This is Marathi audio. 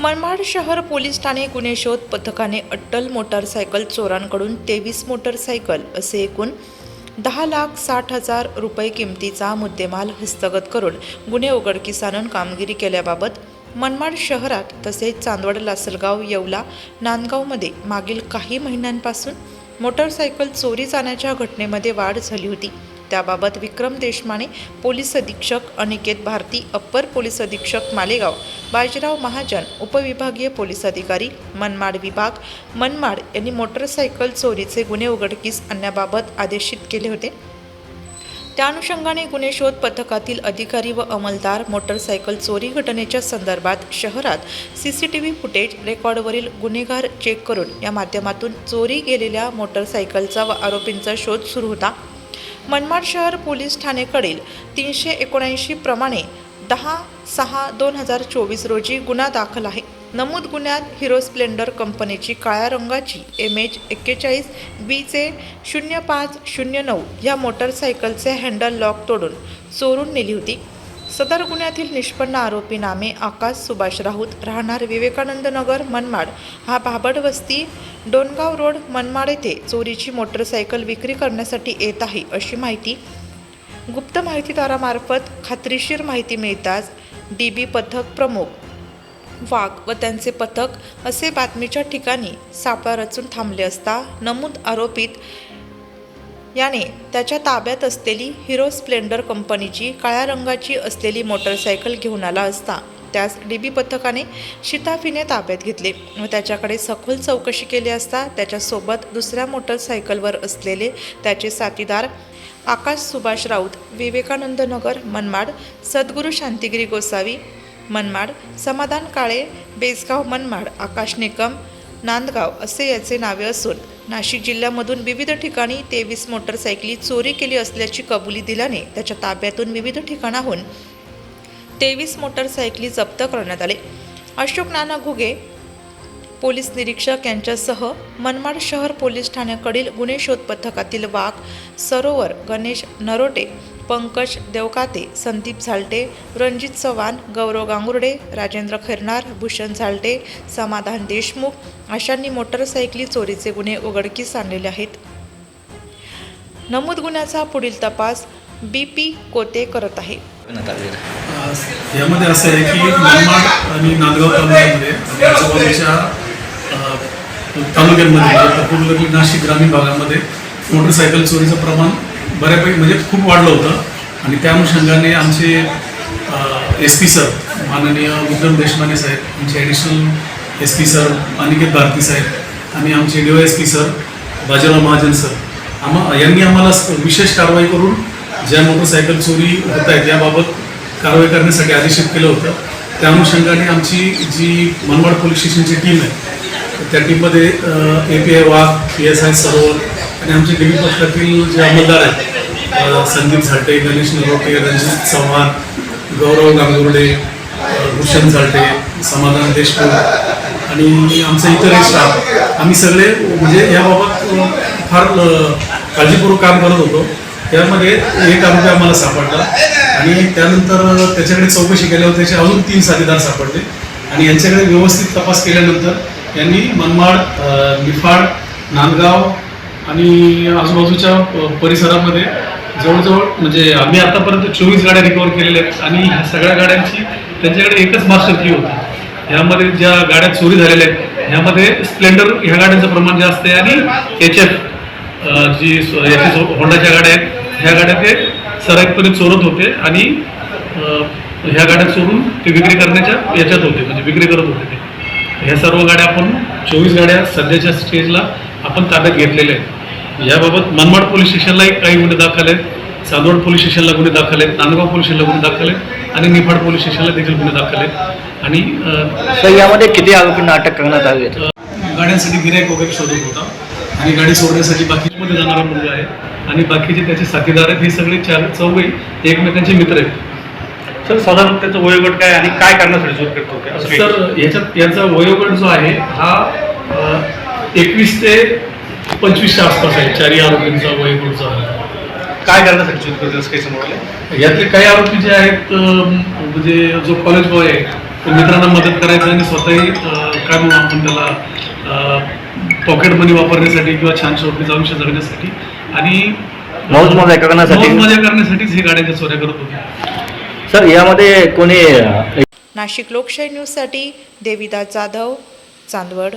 मनमाड शहर पोलीस ठाणे गुन्हे शोध पथकाने अट्टल मोटारसायकल चोरांकडून तेवीस मोटारसायकल असे एकूण दहा लाख साठ हजार रुपये किमतीचा मुद्देमाल हस्तगत करून गुन्हे उघडकीस आणून कामगिरी केल्याबाबत मनमाड शहरात तसेच चांदवड लासलगाव येवला नांदगावमध्ये मागील काही महिन्यांपासून मोटारसायकल चोरी जाण्याच्या घटनेमध्ये वाढ झाली होती. त्याबाबत विक्रम देशमाने पोलीस अधीक्षक अनिकेत भारती अप्पर पोलीस अधीक्षक मालेगाव बाजीराव महाजन उपविभागीय पोलीस अधिकारी मनमाड विभाग मनमाड यांनी मोटरसायकल चोरीचे गुन्हे उघडकीस आणण्याबाबत आदेशित केले होते. त्या अनुषंगाने गुन्हे शोध पथकातील अधिकारी व अंमलदार मोटरसायकल चोरी घटनेच्या संदर्भात शहरात C C T V footage रेकॉर्डवरील गुन्हेगार चेक करून या माध्यमातून चोरी गेलेल्या मोटरसायकलचा व आरोपींचा शोध सुरू होता. मनमाड शहर पोलीस ठाणेकडील तीनशे एकोणऐंशी प्रमाणे दहा सहा दोन हजार चोवीस रोजी गुन्हा दाखल आहे. नमूद गुन्ह्यात हिरो स्प्लेंडर कंपनीची काळ्या रंगाची एम एच एक्केचाळीस बीचे शून्य पाच शून्य नऊ या मोटरसायकलचे हँडल लॉक तोडून चोरून नेली होती. सदर गुन्ह्यातील निष्पन्न आरोपी नामे आकाश सुभाष राऊत राहणार विवेकानंद नगर मनमाड. हा भाबड वस्ती डोनगाव रोड मनमाड येथे चोरीची मोटरसायकल विक्री करण्यासाठी येत आहे अशी माहिती गुप्त माहितीदारामार्फत खात्रीशीर माहिती मिळताच डी बी पथक प्रमुख वाघ व त्यांचे पथक असे बातमीच्या ठिकाणी सापळा रचून थांबले असता नमूद आरोपित याने त्याच्या ताब्यात असलेली हिरो स्प्लेंडर कंपनीची काळ्या रंगाची असलेली मोटरसायकल घेऊन आला असता. त्यास डी बी पथकाने शिताफीने ताब्यात घेतले व त्याच्याकडे सखोल चौकशी केली असता त्याच्यासोबत दुसऱ्या मोटरसायकलवर असलेले त्याचे साथीदार आकाश सुभाष राऊत विवेकानंद नगर मनमाड सद्गुरू शांतिगिरी गोसावी मनमाड समाधान काळे बेसगाव मनमाड आकाश निकम नांदगाव असे याचे नावे असून नाशिक जिल्ह्यामधून विविध ठिकाणी तेवीस मोटरसायकली चोरी केली असल्याची कबुली दिल्याने त्याच्या ताब्यातून विविध ठिकाणाहून तेवीस मोटरसायकली जप्त करण्यात आले. अशोक नाना घुगे पोलीस निरीक्षक यांच्यासह मनमाड शहर पोलीस ठाण्याकडील गुन्हे शोध पथकातील वाघ सरोवर गणेश नरोटे पंकज देवकाते संदीप झालटे रणजित चव्हाण गौरव गांगुर्डे राजेंद्र खैरनार भूषण झालटे समाधान देशमुख अशांनी मोटरसायकली चोरीचे गुन्हे उघडकीस आणलेले आहेत. नमूद गुन्ह्याचा पुढील तपास बी पी कोते करत आहे. यामध्ये असं आहे की मनमाड आणि नांदगाव तालुक्यामध्ये आजूबाजूच्या तालुक्यांमध्ये म्हणजे पूर्वी नाशिक ग्रामीण भागामध्ये मोटरसायकल चोरीचं प्रमाण बऱ्यापैकी म्हणजे खूप वाढलं होतं. आणि त्या अनुषंगाने आमचे एस पी सर माननीय विक्रम देशमाने साहेब आमचे additional S P sir Aniket Bharati साहेब आणि आमचे D S P sir Bajirao Mahajan sir आम्हा यांनी आम्हाला विशेष कारवाई करून ज्या मोटरसायकल चोरी होत आहेत याबाबत कारवाई करण्यासाठी आदेशित केलं होतं. त्या अनुषंगाने आमची जी मनमाड पोलीस स्टेशनची टीम आहे त्या टीममध्ये A P I Wagh P S I Sarovar आणि आमचे देवी पक्षातील जे अंमलदार आहेत संदीप झाटे गणेश नरोटे रणजित चव्हाण गौरव गांगुर्डे भूषण झाटे समाधान देशमुख आणि आमचा इतरही स्टाफ आम्ही सगळे म्हणजे याबाबत फार काळजीपूर्वक काम करत होतो. त्यामध्ये एक आरोपी आम्हाला सापडला आणि त्यानंतर त्याच्याकडे चौकशी केल्यावर त्याचे अजून तीन साथीदार सापडले आणि यांच्याकडे व्यवस्थित तपास केल्यानंतर त्यांनी मनमाड निफाड नांदगाव आणि आजूबाजूच्या परिसरामध्ये जवळजवळ म्हणजे आम्ही आतापर्यंत चोवीस गाड्या रिकवर केलेल्या आहेत आणि ह्या सगळ्या गाड्यांची त्यांच्याकडे एकच मास्टर की होती. ह्यामध्ये ज्या गाड्या चोरी झालेल्या आहेत ह्यामध्ये स्प्लेंडर ह्या गाड्यांचं प्रमाण जास्त आहे आणि H F G H F होंडाच्या गाड्या आहेत ह्या गाड्या ते सराईतपणे चोरत होते आणि ह्या गाड्या चोरून ते विक्री करण्याच्या याच्यात होते म्हणजे विक्री करत होते ते. ह्या सर्व गाड्या आपण चोवीस गाड्या सध्याच्या स्टेजला आपण ताब्यात घेतलेल्या आहेत. याबाबत मनमाड पोलीस स्टेशनलाही काही गुन्हे दाखल आहेत चांदवड पोलीस स्टेशनला गुन्हे दाखल आहेत नांदगाव पोलीस स्टेशनला गुन्हे दाखल आहेत आणि निफाड पोलीस स्टेशनला देखील गुन्हे दाखल आहेत. आणि तर यामध्ये किती आरोपींना अटक करण्यात आली आहे गाड्यांसाठी गिरायक वगैरे शोधत होता आणि गाडी सोडण्यासाठी बाकीमध्ये जाणारा मुलगा आहे. आणि बाकीचे त्याचे साथीदार आहेत. हे सगळे चार चौघे एकमेकांचे मित्र आहेत. सर साधारण त्याचं वयोगट काय आणि काय करण्यासाठी शोध करत होते असं काही? सर याच्यात याचा वयोगट जो आहे हा एकवीस ते पंचवीसच्या आसपास आहे चारही आरोपींचा वयोगट जो आहे काय करण्यासाठी शोध करते असं काही समोर यातले काही आरोपी जे आहेत अं, म्हणजे जो कॉलेज बॉय आहे मित्रांना मदत करायचं आणि स्वतःही अं, काय म्हणू आपण त्याला पॉकेट मनी वापरण्यासाठी किंवा छान शोधण्याचं आयुष्य जगण्यासाठी आणि मौज मजा करण्यासाठी? मौज मजा करण्यासाठीच हे गाड्यांच्या चोऱ्या करत होते. सर यामध्ये कोणी नाशिक लोकशाही न्यूजसाठी देविदास जाधव चांदवड.